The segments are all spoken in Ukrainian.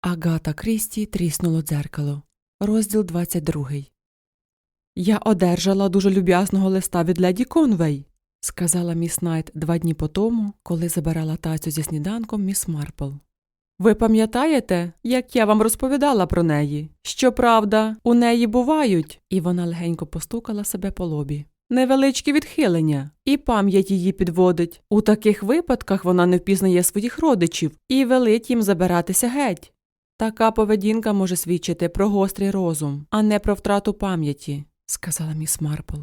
Агата Крісті тріснуло дзеркало. Розділ 22. Я одержала дуже люб'язного листа від леді Конвей, сказала міс Найт два дні по тому, коли забирала тацю зі сніданком міс Марпл. Ви пам'ятаєте, як я вам розповідала про неї? Щоправда, у неї бувають, і вона легенько постукала себе по лобі. Невеличкі відхилення, і пам'ять її підводить. У таких випадках вона не впізнає своїх родичів і велить їм забиратися геть. Така поведінка може свідчити про гострий розум, а не про втрату пам'яті, сказала міс Марпл.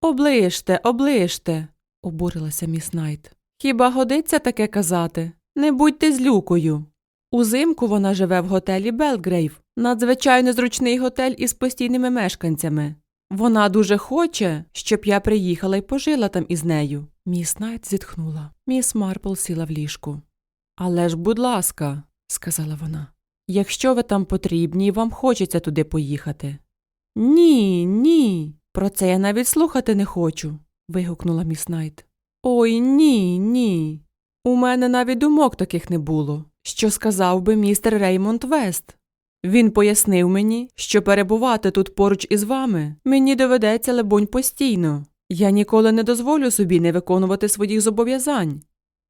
Оближте, оближте, обурилася міс Найт. Хіба годиться таке казати? Не будьте злюкою. Узимку вона живе в готелі Белгрейв, надзвичайно зручний готель із постійними мешканцями. Вона дуже хоче, щоб я приїхала і пожила там із нею. Міс Найт зітхнула. Міс Марпл сіла в ліжку. Але ж, будь ласка, сказала вона, якщо ви там потрібні і вам хочеться туди поїхати. Ні, ні, про це я навіть слухати не хочу. вигукнула міс Найт. Ой ні, ні. У мене навіть думок таких не було. Що сказав би містер Реймонд Вест? Він пояснив мені, що перебувати тут поруч із вами мені доведеться, лебонь, постійно. Я ніколи не дозволю собі не виконувати своїх зобов'язань.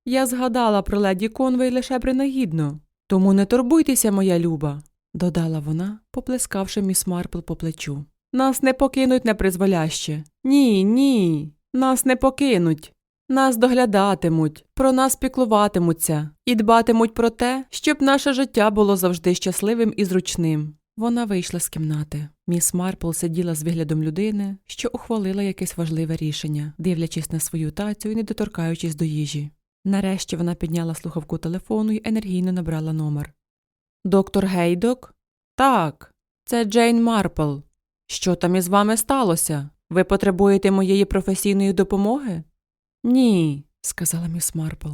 Я згадала про леді Конвей лише принагідно, тому не турбуйтеся, моя люба, додала вона, поплескавши міс Марпл по плечу. Нас не покинуть непризволяще. Ні, ні, нас не покинуть. Нас доглядатимуть, про нас піклуватимуться і дбатимуть про те, щоб наше життя було завжди щасливим і зручним. Вона вийшла з кімнати. Міс Марпл сиділа з виглядом людини, що ухвалила якесь важливе рішення, дивлячись на свою тацю і не доторкаючись до їжі. Нарешті вона підняла слухавку телефону і енергійно набрала номер. Доктор Гейдок? Так, це Джейн Марпл. Що там із вами сталося? Ви потребуєте моєї професійної допомоги? Ні, сказала міс Марпл.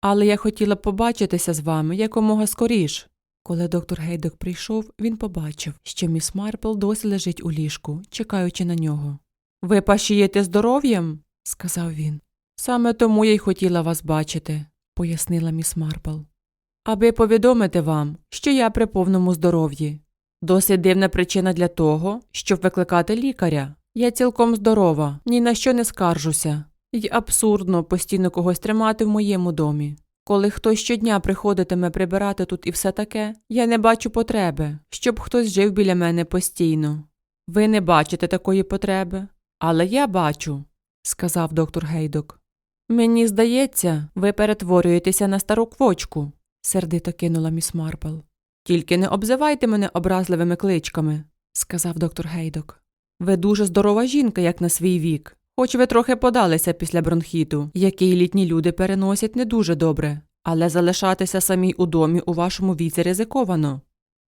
Але я хотіла побачитися з вами якомога скоріш. Коли доктор Гейдок прийшов, він побачив, що міс Марпл досі лежить у ліжку, чекаючи на нього. Ви пашієте здоров'ям? сказав він. Саме тому я й хотіла вас бачити, пояснила міс Марпл. Аби повідомити вам, що я при повному здоров'ї. Досить дивна причина для того, щоб викликати лікаря. Я цілком здорова, ні на що не скаржуся. Й абсурдно постійно когось тримати в моєму домі. Коли хтось щодня приходитиме прибирати тут і все таке, я не бачу потреби, щоб хтось жив біля мене постійно. Ви не бачите такої потреби, але я бачу, сказав доктор Гейдок. Мені здається, ви перетворюєтеся на стару квочку, сердито кинула міс Марпл. Тільки не обзивайте мене образливими кличками, сказав доктор Гейдок. Ви дуже здорова жінка, як на свій вік. Хоч ви трохи подалися після бронхіту, який літні люди переносять не дуже добре, але залишатися самій у домі у вашому віці ризиковано.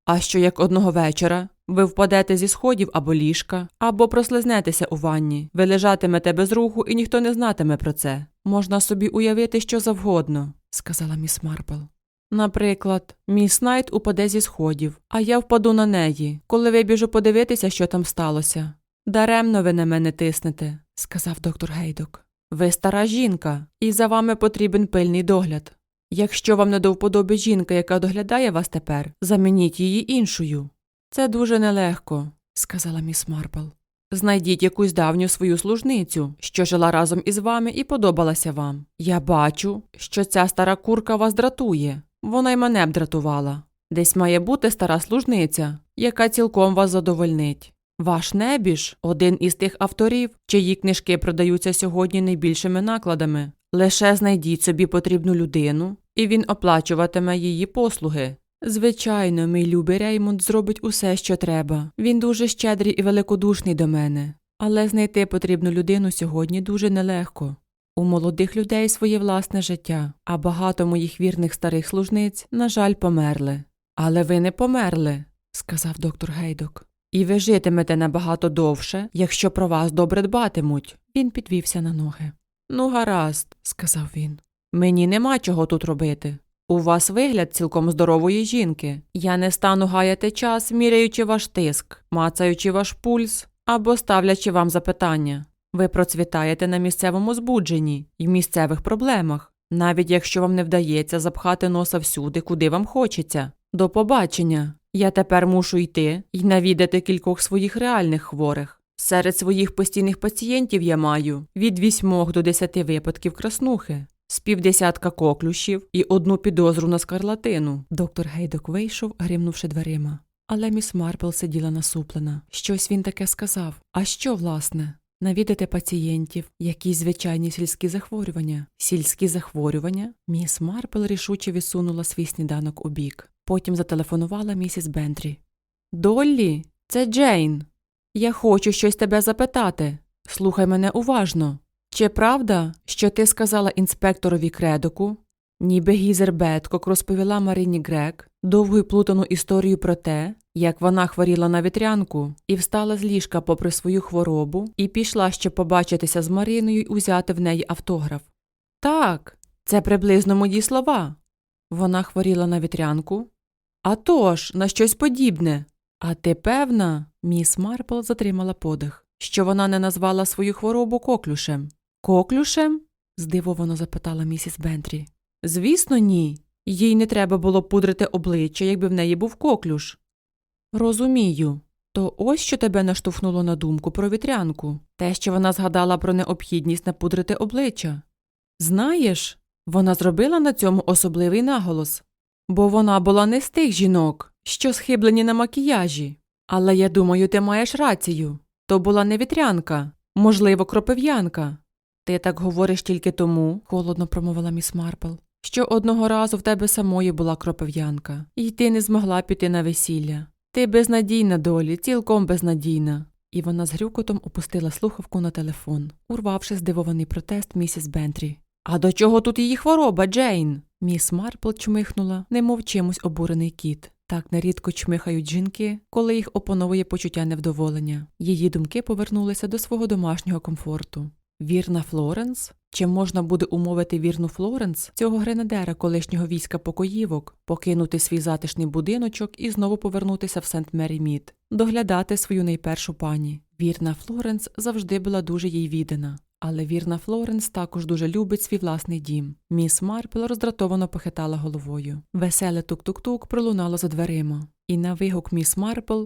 А що як одного вечора ви впадете зі сходів або ліжка, або прослизнетеся у ванні, ви лежатимете без руху і ніхто не знатиме про це. Можна собі уявити що завгодно, сказала міс Марпл. Наприклад, міс Найт упаде зі сходів, а я впаду на неї, коли вибіжу подивитися, що там сталося. Даремно ви на мене тиснете, сказав доктор Гейдок. Ви стара жінка, і за вами потрібен пильний догляд. Якщо вам не до вподоби жінка, яка доглядає вас тепер, замініть її іншою. Це дуже нелегко, сказала міс Марпл. Знайдіть якусь давню свою служницю, що жила разом із вами і подобалася вам. Я бачу, що ця стара курка вас дратує. Вона й мене б дратувала. Десь має бути стара служниця, яка цілком вас задовольнить. Ваш небіж один із тих авторів, чиї книжки продаються сьогодні найбільшими накладами. Лише знайдіть собі потрібну людину, і він оплачуватиме її послуги. Звичайно, мій любий Реймонд зробить усе, що треба. Він дуже щедрий і великодушний до мене. Але знайти потрібну людину сьогодні дуже нелегко. У молодих людей своє власне життя, а багато моїх вірних старих служниць, на жаль, померли. Але ви не померли, сказав доктор Гейдок. І ви житимете набагато довше, якщо про вас добре дбатимуть. Він підвівся на ноги. Ну, гаразд, сказав він. Мені нема чого тут робити. У вас вигляд цілком здорової жінки. Я не стану гаяти час, міряючи ваш тиск, мацаючи ваш пульс або ставлячи вам запитання. Ви процвітаєте на місцевому збудженні і місцевих проблемах, навіть якщо вам не вдається запхати носа всюди, куди вам хочеться. До побачення. Я тепер мушу йти і навідати кількох своїх реальних хворих. Серед своїх постійних пацієнтів я маю від 8 до 10 випадків краснухи, з півдесятка коклюшів і одну підозру на скарлатину. Доктор Гейдок вийшов, гримнувши дверима. Але міс Марпл сиділа насуплена. Щось він таке сказав. А що, власне? Навідати пацієнтів, якісь звичайні сільські захворювання. Сільські захворювання? Міс Марпл рішуче відсунула свій сніданок у бік. Потім зателефонувала місіс Бентрі. Доллі, це Джейн. Я хочу щось тебе запитати. Слухай мене уважно. Чи правда, що ти сказала інспекторові кредоку, ніби Гізер Беткок розповіла Марині Грек довгу і плутану історію про те, як вона хворіла на вітрянку і встала з ліжка попри свою хворобу і пішла ще побачитися з Мариною й узяти в неї автограф. Так, це приблизно мої слова. Вона хворіла на вітрянку. А тож, на щось подібне. А ти певна, міс Марпл затримала подих, що вона не назвала свою хворобу коклюшем. Коклюшем? здивовано запитала місіс Бентрі. Звісно, ні. Їй не треба було пудрити обличчя, якби в неї був коклюш. Розумію. То ось що тебе наштовхнуло на думку про вітрянку, те, що вона згадала про необхідність напудрити обличчя. Знаєш, вона зробила на цьому особливий наголос, бо вона була не з тих жінок, що схиблені на макіяжі. Але я думаю, ти маєш рацію. То була не вітрянка, можливо, кропив'янка. Ти так говориш тільки тому, холодно промовила міс Марпл, що одного разу в тебе самої була кропив'янка, і ти не змогла піти на весілля. Ти безнадійна долі, цілком безнадійна. І вона з грюкотом опустила слухавку на телефон, урвавши здивований протест місіс Бентрі. А до чого тут її хвороба, Джейн? Міс Марпл чмихнула, немов чимось обурений кіт. Так нерідко чмихають жінки, коли їх опановує почуття невдоволення. Її думки повернулися до свого домашнього комфорту. Вірна Флоренс? Чи можна буде умовити вірну Флоренс, цього гренадера колишнього війська покоївок, покинути свій затишний будиночок і знову повернутися в Сент Мері Мід, доглядати свою найпершу пані? Вірна Флоренс завжди була дуже їй віддана. Але вірна Флоренс також дуже любить свій власний дім. Міс Марпл роздратовано похитала головою. Веселе тук-тук-тук пролунало за дверима. І на вигук міс Марпл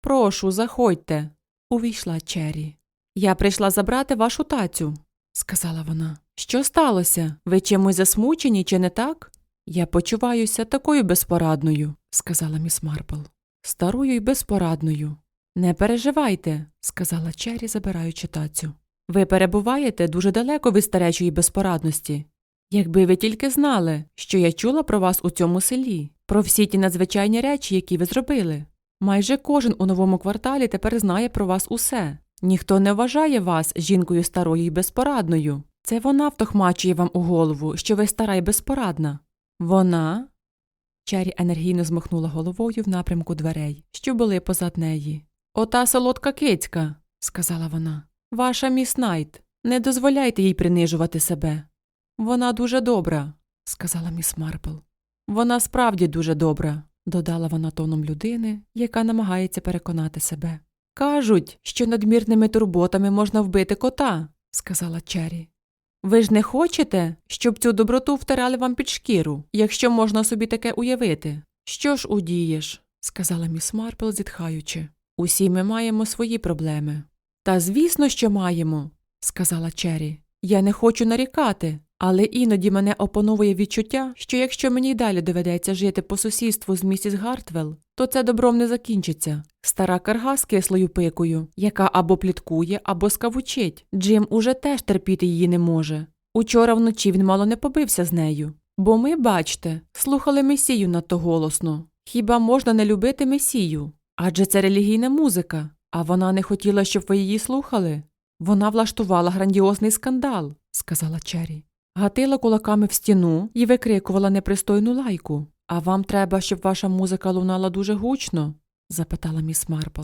Прошу, заходьте. Увійшла Чері. Я прийшла забрати вашу тацю, сказала вона. Що сталося? Ви чимось засмучені, чи не так? Я почуваюся такою безпорадною, сказала міс Марпл. Старою й безпорадною. Не переживайте, сказала Чері, забираючи тацю. Ви перебуваєте дуже далеко від старечої безпорадності. Якби ви тільки знали, що я чула про вас у цьому селі, про всі ті надзвичайні речі, які ви зробили. Майже кожен у новому кварталі тепер знає про вас усе. Ніхто не вважає вас жінкою старою й безпорадною. Це вона втохмачує вам у голову, що ви стара й безпорадна. Вона. Чері енергійно змахнула головою в напрямку дверей, що були позад неї. Ота солодка кицька, сказала вона. Ваша міс Найт, не дозволяйте їй принижувати себе. Вона дуже добра, сказала міс Марпл. Вона справді дуже добра, додала вона тоном людини, яка намагається переконати себе. Кажуть, що надмірними турботами можна вбити кота, сказала Чері. Ви ж не хочете, щоб цю доброту втирали вам під шкіру, якщо можна собі таке уявити? Що ж удієш? сказала міс Марпл, зітхаючи. Усі ми маємо свої проблеми. Та звісно, що маємо, сказала Чері. Я не хочу нарікати, але іноді мене опановує відчуття, що якщо мені й далі доведеться жити по сусідству з місіс Гартвелл, то це добром не закінчиться. Стара карга з кислою пикою, яка або пліткує, або скавучить. Джим уже теж терпіти її не може. Учора вночі він мало не побився з нею. Бо ми, бачте, слухали месію надто голосно. Хіба можна не любити месію? Адже це релігійна музика, а вона не хотіла, щоб ви її слухали. Вона влаштувала грандіозний скандал, сказала Чері. Гатила кулаками в стіну і викрикувала непристойну лайку. А вам треба, щоб ваша музика лунала дуже гучно? запитала міс Марпл.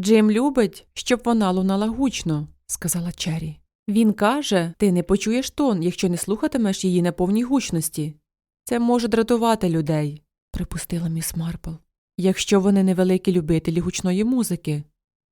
Джим любить, щоб вона лунала гучно, сказала Чері. Він каже, ти не почуєш тон, якщо не слухатимеш її на повній гучності. Це може дратувати людей, припустила міс Марпл. Якщо вони невеликі любителі гучної музики.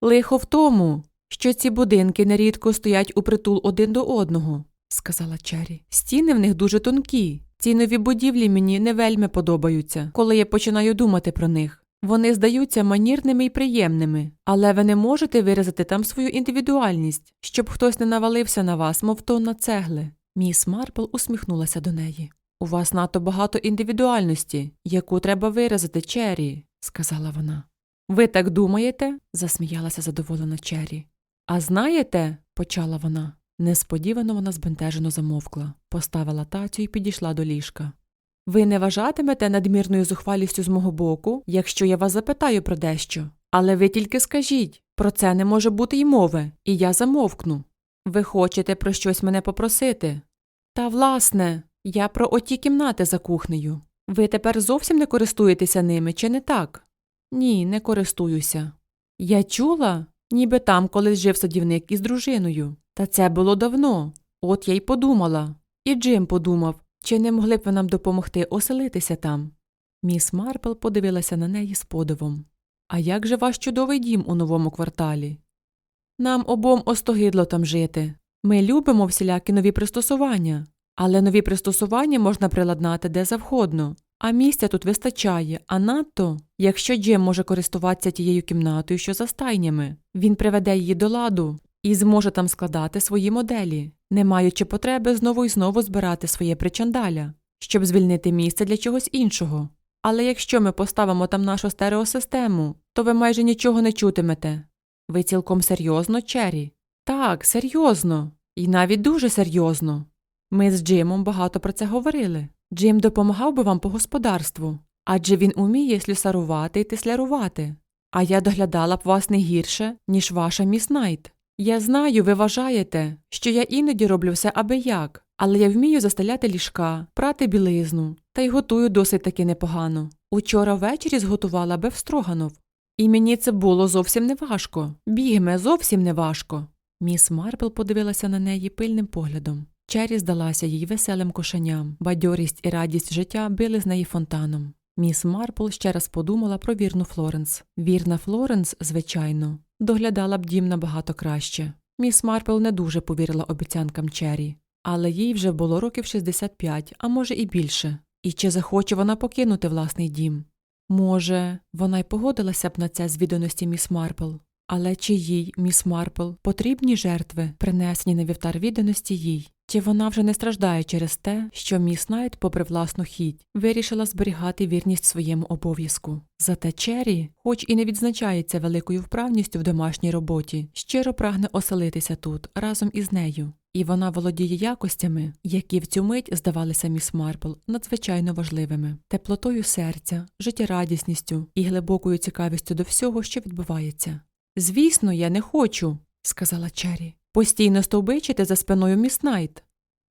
Лихо в тому, що ці будинки нерідко стоять у притул один до одного, сказала Чері. Стіни в них дуже тонкі, Ці нові будівлі мені не вельми подобаються, коли я починаю думати про них. Вони здаються манірними і приємними, але ви не можете виразити там свою індивідуальність, щоб хтось не навалився на вас, мов тонна цегли. Міс Марпл усміхнулася до неї. У вас надто багато індивідуальності, яку треба виразити, Черрі, сказала вона. Ви так думаєте? засміялася задоволена Черрі. А знаєте, почала вона. Несподівано вона збентежено замовкла, поставила тацю і підійшла до ліжка. Ви не вважатимете надмірною зухвалістю з мого боку, якщо я вас запитаю про дещо. Але ви тільки скажіть про це не може бути й мови, і я замовкну. Ви хочете про щось мене попросити? Та, власне, я про оті кімнати за кухнею. Ви тепер зовсім не користуєтеся ними, чи не так? Ні, не користуюся. Я чула, ніби там колись жив садівник із дружиною. Та це було давно. От я й подумала. І Джим подумав, чи не могли б ви нам допомогти оселитися там. Міс Марпл подивилася на неї з подивом. А як же ваш чудовий дім у новому кварталі? Нам обом остогидло там жити. Ми любимо всілякі нові пристосування, але нові пристосування можна приладнати де завгодно, а місця тут вистачає, а надто, якщо Джим може користуватися тією кімнатою, що за стайнями, він приведе її до ладу і зможе там складати свої моделі, не маючи потреби знову і знову збирати своє причандаля, щоб звільнити місце для чогось іншого. Але якщо ми поставимо там нашу стереосистему, то ви майже нічого не чутимете. Ви цілком серйозно, Черрі? Так, серйозно, і навіть дуже серйозно. Ми з Джимом багато про це говорили. Джим допомагав би вам по господарству, адже він уміє слюсарувати і тислярувати. А я доглядала б вас не гірше, ніж ваша міс Найт. Я знаю, ви вважаєте, що я іноді роблю все аби як, але я вмію застеляти ліжка, прати білизну, та й готую досить таки непогано. Учора ввечері зготувала бефстроганов. І мені це було зовсім не важко. Бігме, зовсім не важко. Міс Марпл подивилася на неї пильним поглядом. Чері здалася їй веселим кошеням, бадьорість і радість життя били з неї фонтаном. Міс Марпл ще раз подумала про вірну Флоренс. Вірна Флоренс, звичайно, доглядала б дім набагато краще. Міс Марпл не дуже повірила обіцянкам Чері, але їй вже було років 65, а може і більше. І чи захоче вона покинути власний дім? Може, вона й погодилася б на це з відданості міс Марпл. Але чи їй, міс Марпл, потрібні жертви, принесені на вівтар відданості їй? Чи вона вже не страждає через те, що міс Найт, попри власну хіть, вирішила зберігати вірність своєму обов'язку? Зате Черрі, хоч і не відзначається великою вправністю в домашній роботі, щиро прагне оселитися тут разом із нею. І вона володіє якостями, які в цю мить здавалися міс Марпл надзвичайно важливими, теплотою серця, життєрадісністю і глибокою цікавістю до всього, що відбувається. Звісно, я не хочу, сказала Черрі. Постійно стовбичити за спиною міс Найт.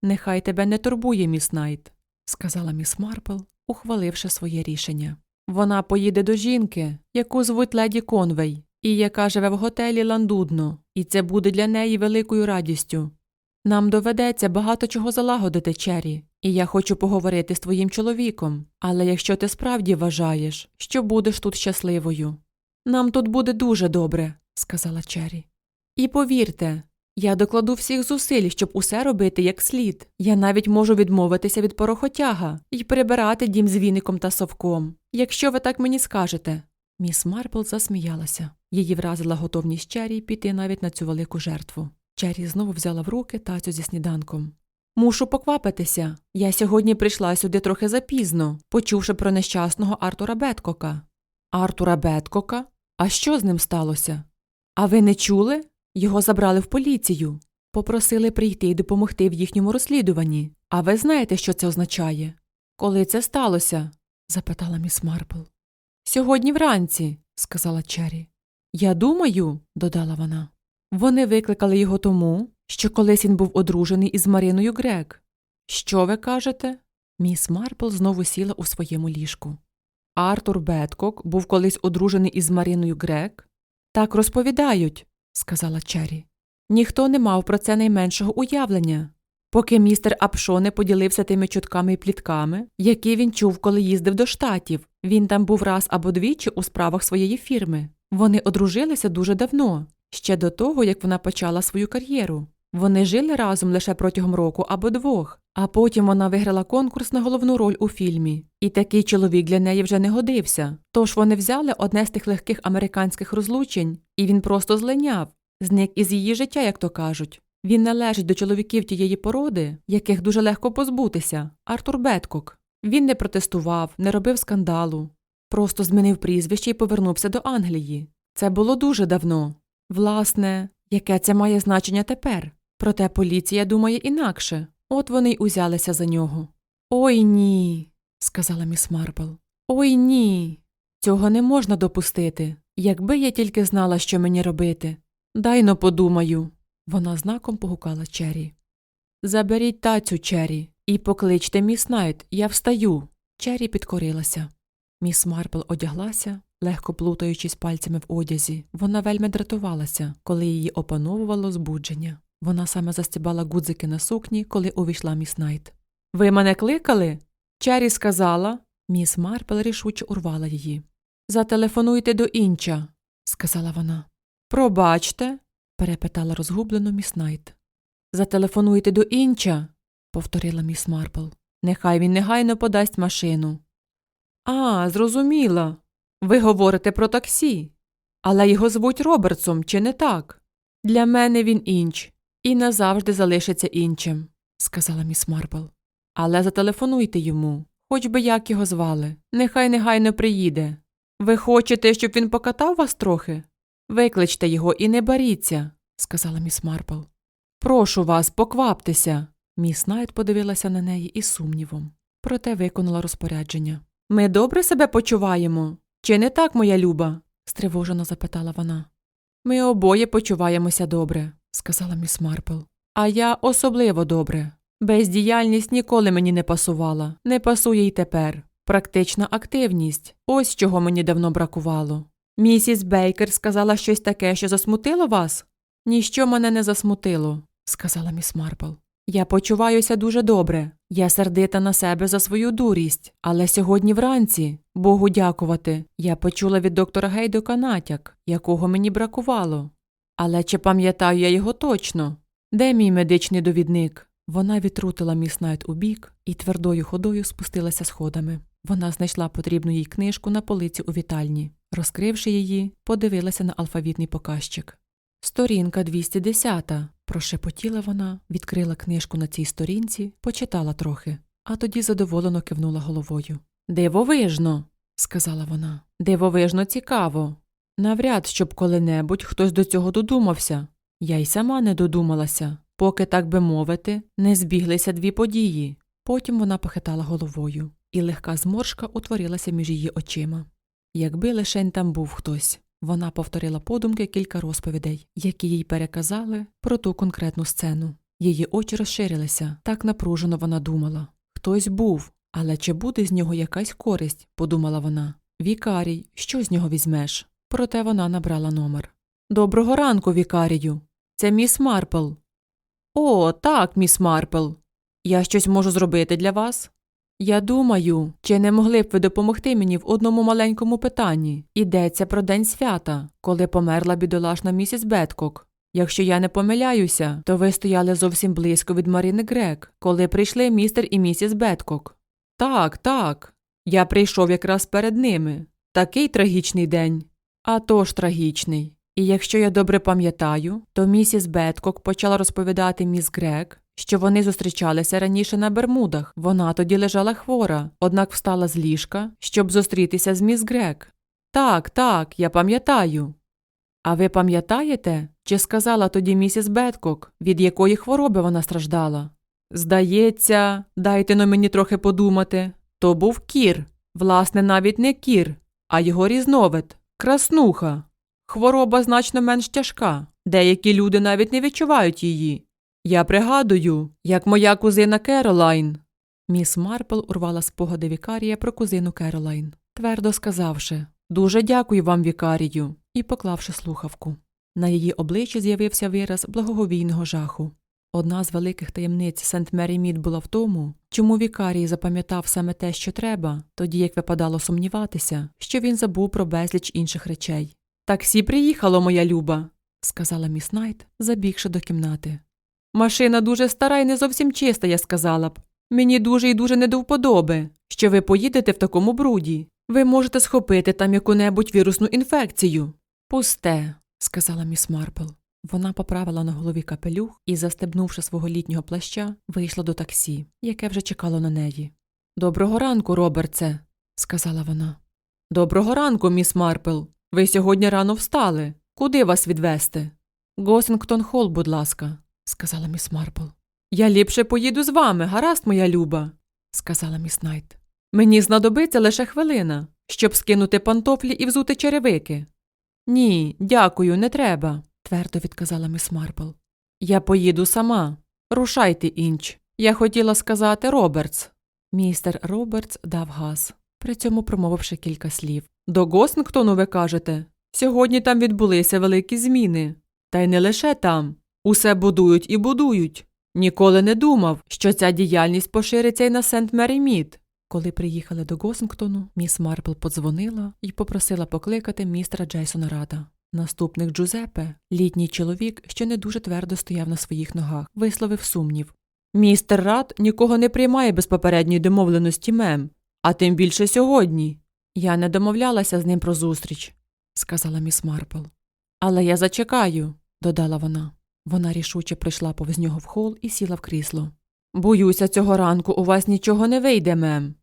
Нехай тебе не турбує, міс Найт, сказала міс Марпл, ухваливши своє рішення. Вона поїде до жінки, яку звуть леді Конвей, і яка живе в готелі Ландудно, і це буде для неї великою радістю. Нам доведеться багато чого залагодити, Черрі, і я хочу поговорити з твоїм чоловіком. Але якщо ти справді вважаєш, що будеш тут щасливою. Нам тут буде дуже добре, сказала Черрі. І повірте, я докладу всіх зусиль, щоб усе робити як слід. Я навіть можу відмовитися від порохотяга і прибирати дім з віником та совком, якщо ви так мені скажете. Міс Марпл засміялася. Її вразила готовність Черрі піти навіть на цю велику жертву. Черрі знову взяла в руки тацю зі сніданком. Мушу поквапитися. Я сьогодні прийшла сюди трохи запізно, почувши про нещасного Артура Беткока. Артура Беткока? А що з ним сталося? А ви не чули? Його забрали в поліцію. Попросили прийти і допомогти в їхньому розслідуванні. А ви знаєте, що це означає? Коли це сталося? запитала міс Марпл. Сьогодні вранці, сказала Черрі. Я думаю, додала вона. Вони викликали його тому, що колись він був одружений із Мариною Грек. Що ви кажете? Міс Марпл знову сіла у своєму ліжку. Артур Беткок був колись одружений із Мариною Грек? Так розповідають, сказала Черрі. Ніхто не мав про це найменшого уявлення, поки містер Апшо не поділився тими чутками і плітками, які він чув, коли їздив до штатів. Він там був раз або двічі у справах своєї фірми. Вони одружилися дуже давно, ще до того, як вона почала свою кар'єру. Вони жили разом лише протягом року або двох, А потім вона виграла конкурс на головну роль у фільмі. І такий чоловік для неї вже не годився. Тож вони взяли одне з тих легких американських розлучень, і він просто злиняв, зник із її життя, як то кажуть. Він належить до чоловіків тієї породи, яких дуже легко позбутися Артур Беткок. Він не протестував, не робив скандалу, просто змінив прізвище і повернувся до Англії. Це було дуже давно. Власне, яке це має значення тепер? Проте поліція думає інакше. От вони й узялися за нього. Ой ні, сказала міс Марпл. Ой ні. Цього не можна допустити. Якби я тільки знала, що мені робити. Дай но подумаю. Вона знаком погукала Чері. Заберіть тацю, Чері, і покличте міс Найт, я встаю. Чері підкорилася. Міс Марпл одяглася, легко плутаючись пальцями в одязі. Вона вельми дратувалася, коли її опановувало збудження. Вона саме застібала гудзики на сукні, коли увійшла міс Найт. Ви мене кликали? Чері сказала. Міс Марпл рішуче урвала її. Зателефонуйте до інча, сказала вона. Пробачте, перепитала розгублено міс Найт. Зателефонуйте до інча, повторила міс Марпл. Нехай він негайно подасть машину. А, зрозуміла. Ви говорите про таксі. Але його звуть Робертсом, чи не так? Для мене він інч, і назавжди залишиться інчем, сказала міс Марпл. Але зателефонуйте йому, хоч би як його звали. Нехай негайно приїде. Ви хочете, щоб він покатав вас трохи? Викличте його і не боріться, сказала міс Марпл. Прошу вас, покваптеся. Міс Найт подивилася на неї із сумнівом, проте виконала розпорядження. Ми добре себе почуваємо? Чи не так, моя люба? стривожено запитала вона. Ми обоє почуваємося добре, сказала міс Марпл. А я особливо добре. Бездіяльність ніколи мені не пасувала, не пасує й тепер. Практична активність ось чого мені давно бракувало. Місіс Бейкер сказала щось таке, що засмутило вас? Ніщо мене не засмутило, сказала міс Марпл. Я почуваюся дуже добре. Я сердита на себе за свою дурість. Але сьогодні вранці, Богу дякувати, я почула від доктора Гейдока натяк, якого мені бракувало. Але чи пам'ятаю я його точно? Де мій медичний довідник? Вона відтрутила міс Найт у бік і твердою ходою спустилася сходами. Вона знайшла потрібну їй книжку на полиці у вітальні. Розкривши її, подивилася на алфавітний показчик. Сторінка 210. Прошепотіла вона, відкрила книжку на цій сторінці, почитала трохи, а тоді задоволено кивнула головою. Дивовижно, сказала вона. Дивовижно цікаво. Навряд, щоб коли-небудь хтось до цього додумався. Я й сама не додумалася, поки, так би мовити, не збіглися дві події. Потім вона похитала головою, і легка зморшка утворилася між її очима. Якби лишень там був хтось. Вона повторила подумки кілька розповідей, які їй переказали про ту конкретну сцену. Її очі розширилися, так напружено вона думала. Хтось був, але чи буде з нього якась користь, подумала вона. Вікарій, що з нього візьмеш? Проте вона набрала номер. Доброго ранку, вікарію. Це міс Марпл. О, так, міс Марпл. Я щось можу зробити для вас? Я думаю, чи не могли б ви допомогти мені в одному маленькому питанні? Ідеться про день свята, коли померла бідолашна місіс Беткок. Якщо я не помиляюся, то ви стояли зовсім близько від Марини Грек, коли прийшли містер і місіс Беткок. Так, так. Я прийшов якраз перед ними. Такий трагічний день. А то ж трагічний. І якщо я добре пам'ятаю, то місіс Беткок почала розповідати міс Грек, що вони зустрічалися раніше на Бермудах. Вона тоді лежала хвора, однак встала з ліжка, щоб зустрітися з міс Грек. Так, так, я пам'ятаю. А ви пам'ятаєте, чи сказала тоді місіс Беткок, від якої хвороби вона страждала? Здається, дайте но мені трохи подумати. То був кір, власне, навіть не кір, а його різновид краснуха. Хвороба значно менш тяжка, деякі люди навіть не відчувають її. Я пригадую, як моя кузина Керолайн. Міс Марпл урвала спогади вікарія про кузину Керолайн, твердо сказавши Дуже дякую вам, вікарію, і поклавши слухавку. На її обличчі з'явився вираз благоговійного жаху. Одна з великих таємниць Сент Мері Мід була в тому, чому вікарій запам'ятав саме те, що треба, тоді як випадало сумніватися, що він забув про безліч інших речей. Таксі приїхало, моя люба, сказала міс Найт, забігши до кімнати. Машина дуже стара і не зовсім чиста, я сказала б, Мені дуже і дуже не до вподоби, що ви поїдете в такому бруді. Ви можете схопити там яку-небудь вірусну інфекцію. Пусте, сказала міс Марпл. Вона поправила на голові капелюх і, застебнувши свого літнього плаща, вийшла до таксі, яке вже чекало на неї. Доброго ранку, Робертсе, сказала вона. Доброго ранку, міс Марпл. Ви сьогодні рано встали. Куди вас відвести? Госінгтон Холл, будь ласка, сказала міс Марпл. Я ліпше поїду з вами, гаразд, моя люба, сказала міс Найт. Мені знадобиться лише хвилина, щоб скинути пантофлі і взути черевики. Ні, дякую, не треба, твердо відказала міс Марпл. Я поїду сама. Рушайте, інч. Я хотіла сказати Робертс. Містер Робертс дав газ, при цьому промовивши кілька слів. До Госингтону, ви кажете? Сьогодні там відбулися великі зміни. Та й не лише там. Усе будують і будують. Ніколи не думав, що ця діяльність пошириться й на Сент Мері Мід. Коли приїхали до Госингтону, міс Марпл подзвонила і попросила покликати містера Джейсона Рада. Наступник Джузепе, літній чоловік, що не дуже твердо стояв на своїх ногах, висловив сумнів. Містер Рад нікого не приймає без попередньої домовленості мем, а тим більше сьогодні. Я не домовлялася з ним про зустріч, сказала міс Марпл. Але я зачекаю, додала вона. Вона рішуче прийшла повз нього в хол і сіла в крісло. Боюся, цього ранку у вас нічого не вийде, мем.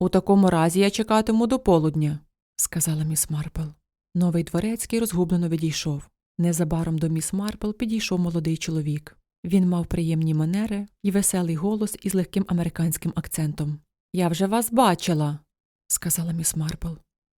У такому разі я чекатиму до полудня, сказала міс Марпл. Новий дворецький розгублено відійшов. Незабаром до міс Марпл підійшов молодий чоловік. Він мав приємні манери і веселий голос із легким американським акцентом. Я вже вас бачила, сказала міс Марпл.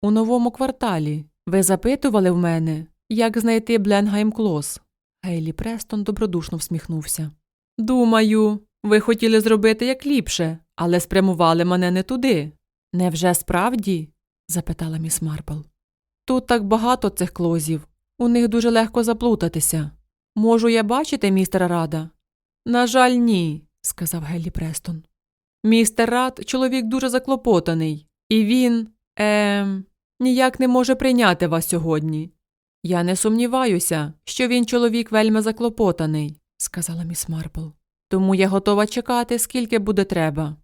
У новому кварталі. Ви запитували в мене, як знайти Бленгайм Клос. Гейлі Престон добродушно всміхнувся. Думаю, ви хотіли зробити як ліпше, але спрямували мене не туди. Невже справді? запитала міс Марпл. Тут так багато цих клозів. У них дуже легко заплутатися. Можу я бачити містера Рада? На жаль, ні, сказав Геллі Престон. Містер Рад чоловік дуже заклопотаний, і він, ем, ніяк не може прийняти вас сьогодні. Я не сумніваюся, що він чоловік вельми заклопотаний, сказала міс Марпл. Тому я готова чекати, скільки буде треба.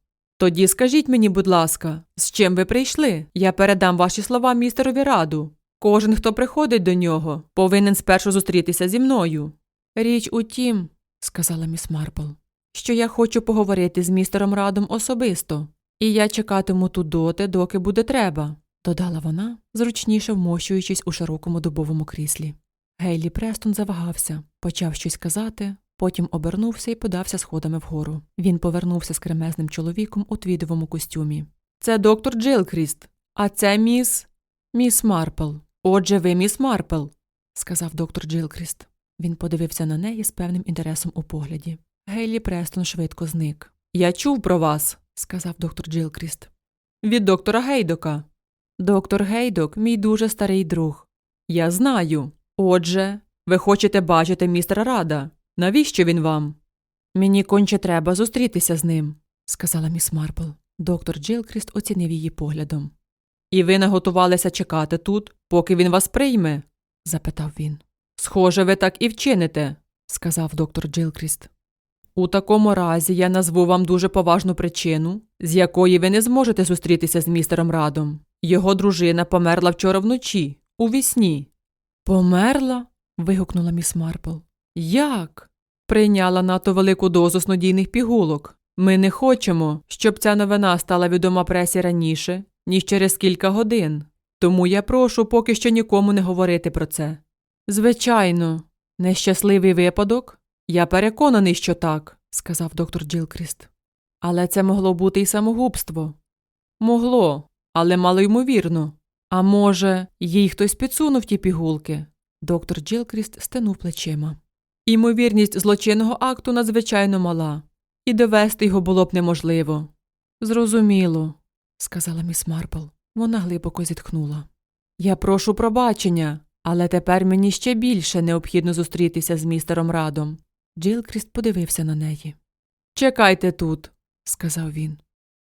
Тоді скажіть мені, будь ласка, з чим ви прийшли? Я передам ваші слова містерові раду. Кожен, хто приходить до нього, повинен спершу зустрітися зі мною. Річ у тім, сказала міс Марпл, що я хочу поговорити з містером Радом особисто, і я чекатиму тут доти, доки буде треба, додала вона, зручніше вмощуючись у широкому дубовому кріслі. Гейлі Престон завагався, почав щось казати, потім обернувся і подався сходами вгору. Він повернувся з кремезним чоловіком у твідовому костюмі. Це доктор Джилкріст, а це міс. Міс Марпл. Отже, ви міс Марпл, сказав доктор Джилкріст. Він подивився на неї з певним інтересом у погляді. Гейлі Престон швидко зник. Я чув про вас, сказав доктор Джилкріст. Від доктора Гейдока. Доктор Гейдок мій дуже старий друг. Я знаю. Отже, ви хочете бачити містера Рада. Навіщо він вам? Мені конче треба зустрітися з ним, сказала міс Марпл. Доктор Джилкріст оцінив її поглядом. І ви наготувалися чекати тут, поки він вас прийме? запитав він. Схоже, ви так і вчините, сказав доктор Джилкріст. У такому разі я назву вам дуже поважну причину, з якої ви не зможете зустрітися з містером Радом. Його дружина померла вчора вночі, у вісні. Померла? вигукнула міс Марпл. Як? Прийняла надто велику дозу снодійних пігулок. Ми не хочемо, щоб ця новина стала відома пресі раніше, ніж через кілька годин. Тому я прошу поки що нікому не говорити про це. Звичайно, нещасливий випадок? Я переконаний, що так, сказав доктор Джилкріст. Але це могло бути і самогубство. Могло, але малоймовірно. А може, їй хтось підсунув ті пігулки? Доктор Джилкріст стенув плечима. Імовірність злочинного акту надзвичайно мала, і довести його було б неможливо. Зрозуміло, сказала міс Марпл. Вона глибоко зітхнула. Я прошу пробачення, але тепер мені ще більше необхідно зустрітися з містером Радом. Джилкріст подивився на неї. Чекайте тут, сказав він.